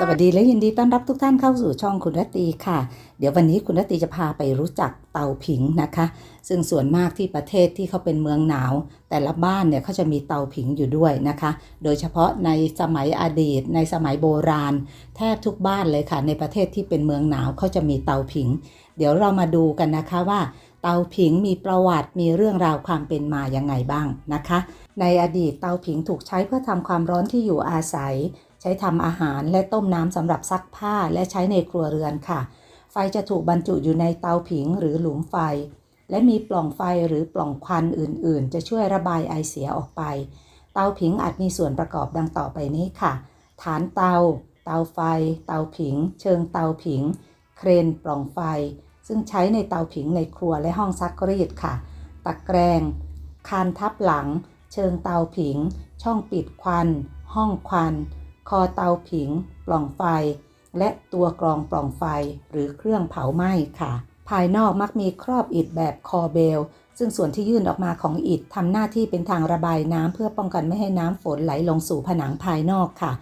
สวัสดีและยินดีต้อนรับทุกท่านเข้าสู่ช่องคุณรตตีค่ะ เดี๋ยววันนี้คุณรตตีจะพาไปรู้จักเตาผิงนะคะ ซึ่งส่วนมากที่ประเทศที่เขาเป็นเมืองหนาว แต่ละบ้านเนี่ยเขาจะมีเตาผิงอยู่ด้วยนะคะ โดยเฉพาะในสมัยอดีต ในสมัยโบราณ แทบทุกบ้านเลยค่ะ ในประเทศที่เป็นเมืองหนาวเขาจะมีเตาผิง เดี๋ยวเรามาดูกันนะคะว่าเตาผิงมีประวัติมีเรื่องราวความเป็นมายังไงบ้างนะคะ ในอดีตเตาผิงถูกใช้เพื่อทำความร้อนที่อยู่อาศัย ช้ทำอาหารและต้มน้ำสำหรับซักผ้าและใช้ในครัวเรือนค่ะ ไฟจะถูกบรรจุอยู่ในเตาผิงหรือหลุมไฟ และมีปล่องไฟหรือปล่องควันอื่นๆ จะช่วยระบายไอเสียออกไป เตาผิงอาจมีส่วนประกอบดังต่อไปนี้ค่ะ ฐานเตา เตาไฟ เตาผิง เชิงเตาผิง เครนปล่องไฟ ซึ่งใช้ในเตาผิงในครัวและห้องซักรีดค่ะ ตะแกรงคานทับหลัง เชิงเตาผิง ช่องปิดควัน ห้องควัน คอเตาผิง ปล่องไฟ และตัวกรองปล่องไฟหรือเครื่องเผาไหม้ค่ะ ภายนอกมักมีครอบอิฐแบบคอเบล ซึ่งส่วนที่ยื่นออกมาของอิฐทำหน้าที่เป็นทางระบายน้ำเพื่อป้องกันไม่ให้น้ำฝนไหลลงสู่ผนังภายนอกค่ะ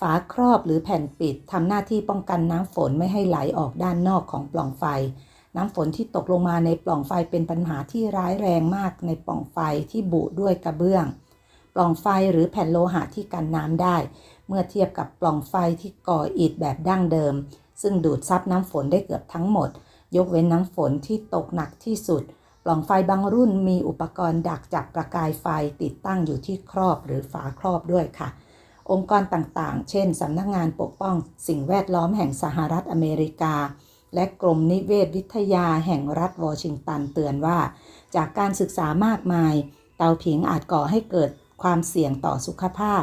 ฝาครอบหรือแผ่นปิดทำหน้าที่ป้องกันน้ำฝนไม่ให้ไหลออกด้านนอกของปล่องไฟน้ำฝนที่ตกลงมาในปล่องไฟเป็นปัญหาที่ร้ายแรงมากในปล่องไฟที่บุด้วยกระเบื้อง ปล่องไฟหรือแผ่นโลหะที่กันน้ำได้ เมื่อเทียบกับปล่องไฟที่ก่ออิฐแบบดั้งเดิม ซึ่งดูดซับน้ำฝนได้เกือบทั้งหมด ยกเว้นน้ำฝนที่ตกหนักที่สุด ปล่องไฟบางรุ่นมีอุปกรณ์ดักจับประกายไฟติดตั้งอยู่ที่ครอบหรือฝาครอบด้วยค่ะ องค์กรต่างๆ เช่นสำนักงานปกป้อง สิ่งแวดล้อมแห่งสหรัฐอเมริกาและกรมนิเวศวิทยาแห่งรัฐวอชิงตันเตือนว่า จากการศึกษามากมาย เตาผิงอาจก่อให้เกิด ความเสี่ยงต่อสุขภาพ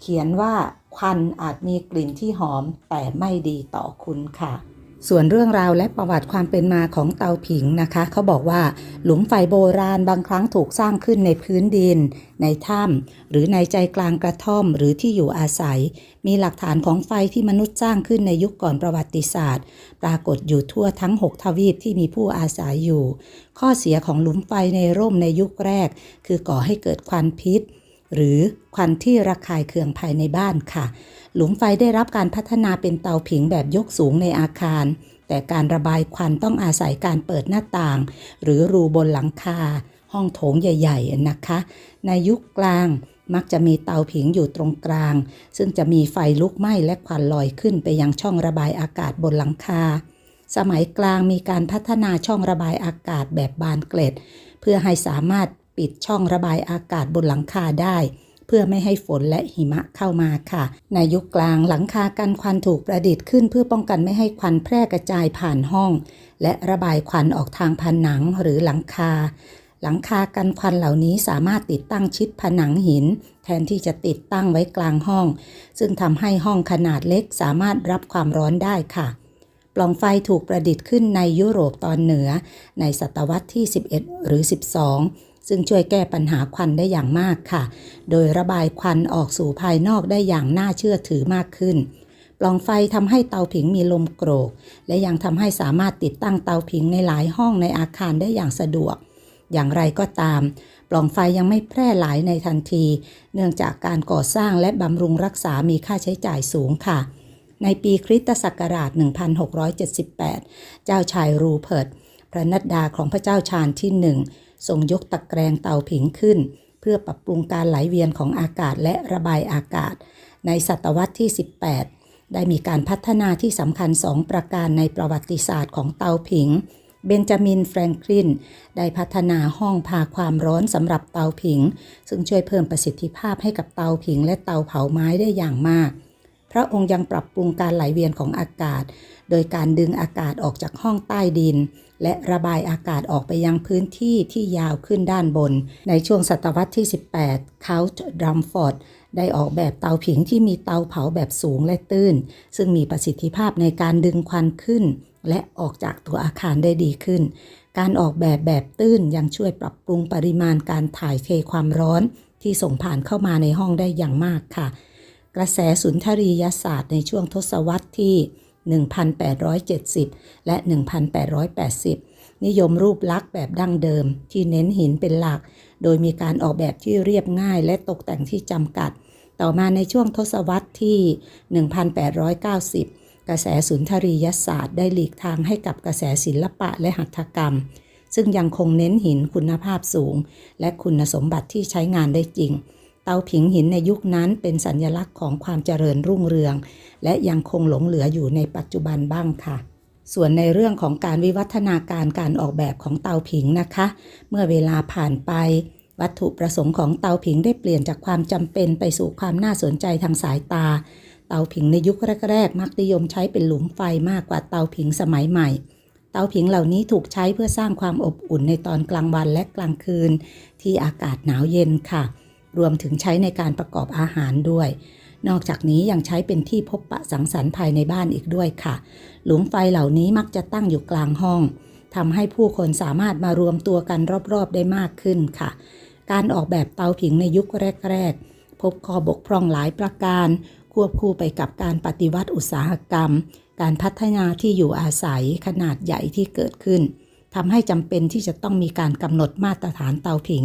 เขียนว่าควันอาจมีกลิ่นที่หอมแต่ไม่ดีต่อคุณค่ะ ส่วนเรื่องราวและประวัติความเป็นมาของเตาผิงนะคะ เขาบอกว่า หลุมไฟโบราณบางครั้งถูกสร้างขึ้นในพื้นดิน ในถ้ำหรือในใจกลางกระท่อมหรือที่อยู่อาศัย มีหลักฐานของไฟที่มนุษย์สร้างขึ้นในยุคก่อนประวัติศาสตร์ ปรากฏอยู่ทั่วทั้ง 6 ทวีปที่มีผู้อาศัยอยู่ ข้อเสียของหลุมไฟในร่มในยุคแรก คือก่อให้เกิดควันพิษ หรือควันที่ระคายเคืองภายในบ้านค่ะ หลุมไฟได้รับการพัฒนาเป็นเตาผิงแบบยกสูงในอาคาร แต่การระบายควันต้องอาศัยการเปิดหน้าต่าง หรือรูบนหลังคา ห้องโถงใหญ่ ๆ นะคะ ในยุคกลางมักจะมีเตาผิงอยู่ตรงกลาง ซึ่งจะมีไฟลุกไหม้และควันลอยขึ้นไปยังช่องระบายอากาศบนหลังคา สมัยกลางมีการพัฒนาช่องระบายอากาศแบบบานเกล็ด เพื่อให้สามารถ ปิดช่องระบายอากาศบนหลังคาได้ เพื่อไม่ให้ฝนและหิมะเข้ามาค่ะ ในยุคกลางหลังคากันควันถูกประดิษฐ์ขึ้น เพื่อป้องกันไม่ให้ควันแพร่กระจายผ่านห้อง และระบายควันออกทางผนังหรือหลังคา หลังคากันควันเหล่านี้สามารถติดตั้งชิดผนังหิน แทนที่จะติดตั้งไว้กลางห้อง ซึ่งทำให้ห้องขนาดเล็กสามารถรับความร้อนได้ค่ะปล่องไฟถูกประดิษฐ์ขึ้นในยุโรปตอนเหนือ ในศตวรรษที่ 11 หรือ 12 ซึ่งช่วยแก้ปัญหาควันได้อย่างมากค่ะ โดยระบายควันออกสู่ภายนอกได้อย่างน่าเชื่อถือมากขึ้น ปล่องไฟทำให้เตาผิงมีลมโกรก และยังทำให้สามารถติดตั้งเตาผิงในหลายห้องในอาคารได้อย่างสะดวก อย่างไรก็ตาม ปล่องไฟยังไม่แพร่หลายในทันที เนื่องจากการก่อสร้างและบำรุงรักษามีค่าใช้จ่ายสูงค่ะในปีคริสตศักราช 1678 เจ้าชายรูเพิร์ต พระนัดดาของพระเจ้าชาญที่หนึ่ง ทรงยกตะแกรงเตาผิงขึ้น เพื่อปรับปรุงการไหลเวียนของอากาศและระบายอากาศ ในศตวรรษที่ 18 ได้มีการพัฒนาที่สำคัญสองประการในประวัติศาสตร์ของเตาผิง เบนจามิน แฟรงคลิน ได้พัฒนาห้องพาความร้อนสำหรับเตาผิง ซึ่งช่วยเพิ่มประสิทธิภาพให้กับเตาผิงและเตาเผาไม้ได้อย่างมาก พระองค์ยังปรับปรุงการไหลเวียนของอากาศ โดยการดึงอากาศออกจากห้องใต้ดิน และระบายอากาศออกไปยังพื้นที่ที่ยาวขึ้นด้านบน ในช่วงศตวรรษที่ 18เขาท์ดรัมฟอร์ดได้ออกแบบเตาผิงที่มีเตาเผาแบบสูงและตื้น ซึ่งมีประสิทธิภาพในการดึงควันขึ้น และออกจากตัวอาคารได้ดีขึ้น การออกแบบแบบตื้นยังช่วยปรับปรุงปริมาณการถ่ายเทความร้อนที่ส่งผ่านเข้ามาในห้องได้อย่างมากค่ะ กระแสสุนทรียศาสตร์ในช่วงทศวรรษที่ 1870 และ 1880 นิยมรูปลักษณ์แบบดั้งเดิมที่เน้นหินเป็นหลัก โดยมีการออกแบบที่เรียบง่ายและตกแต่งที่จำกัด ต่อมาในช่วงทศวรรษที่ 1890 กระแสสุนทรียศาสตร์ได้หลีกทางให้กับกระแสศิลปะและหัตถกรรม ซึ่งยังคงเน้นหินคุณภาพสูง และคุณสมบัติที่ใช้งานได้จริง เตาผิงหินในยุคนั้นเป็นสัญลักษณ์ของความเจริญรุ่งเรือง และยังคงหลงเหลืออยู่ในปัจจุบันบ้างค่ะ ส่วนในเรื่องของการวิวัฒนาการการออกแบบของเตาผิงนะคะ เมื่อเวลาผ่านไปวัตถุประสงค์ของเตาผิงได้เปลี่ยนจากความจำเป็นไปสู่ความน่าสนใจทางสายตา เตาผิงในยุคแรกๆ มักนิยมใช้เป็นหลุมไฟมากกว่าเตาผิงสมัยใหม่ เตาผิงเหล่านี้ถูกใช้เพื่อสร้างความอบอุ่นในตอนกลางวันและกลางคืน ที่อากาศหนาวเย็นค่ะ รวมถึงใช้ในการประกอบอาหารด้วย นอกจากนี้ยังใช้เป็นที่พบปะสังสรรค์ภายในบ้านอีกด้วยค่ะ หลุมไฟเหล่านี้มักจะตั้งอยู่กลางห้องทำให้ผู้คนสามารถมารวมตัวกันรอบๆได้มากขึ้นค่ะ การออกแบบเตาผิงในยุคแรก ๆ พบข้อบกพร่องหลายประการ ควบคู่ไปกับการปฏิวัติอุตสาหกรรม การพัฒนาที่อยู่อาศัยขนาดใหญ่ที่เกิดขึ้นทำให้จำเป็นที่จะต้องมีการกำหนดมาตรฐานเตาผิง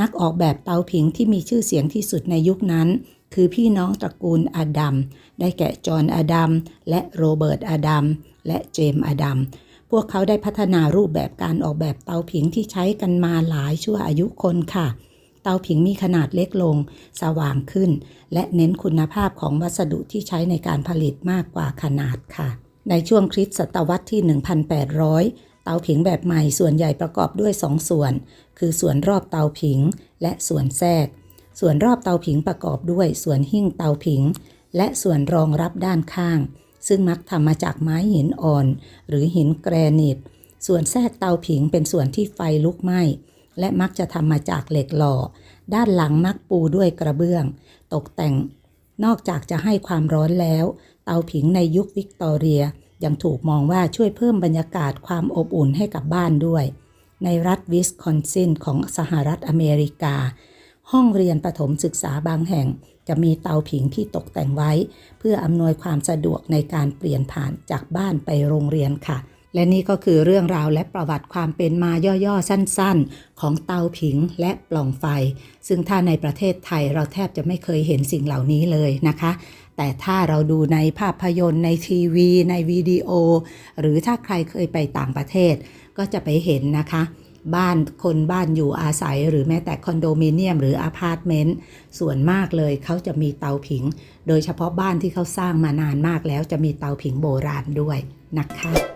นักออกแบบเตาผิงที่มีชื่อเสียงที่สุดในยุคนั้น คือพี่น้องตระกูลอดัม ได้แก่จอห์นอดัม และโรเบิร์ตอดัม และเจมส์อดัม พวกเขาได้พัฒนารูปแบบการออกแบบเตาผิงที่ใช้กันมาหลายชั่วอายุคนค่ะ เตาผิงมีขนาดเล็กลง สว่างขึ้น และเน้นคุณภาพของวัสดุที่ใช้ในการผลิตมากกว่าขนาดค่ะในช่วงคริสตศตวรรษที่ 1,800 เตาผิงแบบใหม่ส่วนใหญ่ประกอบด้วย 2 ส่วน คือส่วนรอบเตาผิงและส่วนแทรก ส่วนรอบเตาผิงประกอบด้วยส่วนหิ้งเตาผิง และส่วนรองรับด้านข้าง ซึ่งมักทำมาจากไม้หินอ่อน หรือหินแกรนิต ส่วนแทรกเตาผิงเป็นส่วนที่ไฟลุกไหม้และมักจะทำมาจากเหล็กหล่อ ด้านหลังมักปูด้วยกระเบื้อง ตกแต่ง นอกจากจะให้ความร้อนแล้ว เตาผิงในยุควิกตอเรีย ยังถูกมองว่าช่วยเพิ่มบรรยากาศความอบอุ่นให้กับบ้านด้วย ในรัฐวิสคอนซินของสหรัฐอเมริกา ห้องเรียนประถมศึกษาบางแห่ง จะมีเตาผิงที่ตกแต่งไว้ เพื่ออำนวยความสะดวกในการเปลี่ยนผ่านจากบ้านไปโรงเรียนค่ะ และนี่ก็คือเรื่องราวและประวัติความเป็นมาย่อๆ สั้นๆ ของเตาผิงและปล่องไฟ ซึ่งถ้าในประเทศไทยเราแทบจะไม่เคยเห็นสิ่งเหล่านี้เลยนะคะ แต่ถ้าเราดูในภาพยนตร์ในทีวี ในวิดีโอ หรือถ้าใครเคยไปต่างประเทศ ก็จะไปเห็นนะคะ บ้านคนบ้านอยู่อาศัย หรือแม้แต่คอนโดมิเนียมหรืออพาร์ตเมนต์ส่วนมากเลยเขาจะมีเตาผิง โดยเฉพาะบ้านที่เขาสร้างมานานมากแล้วจะมีเตาผิงโบราณด้วยนะคะ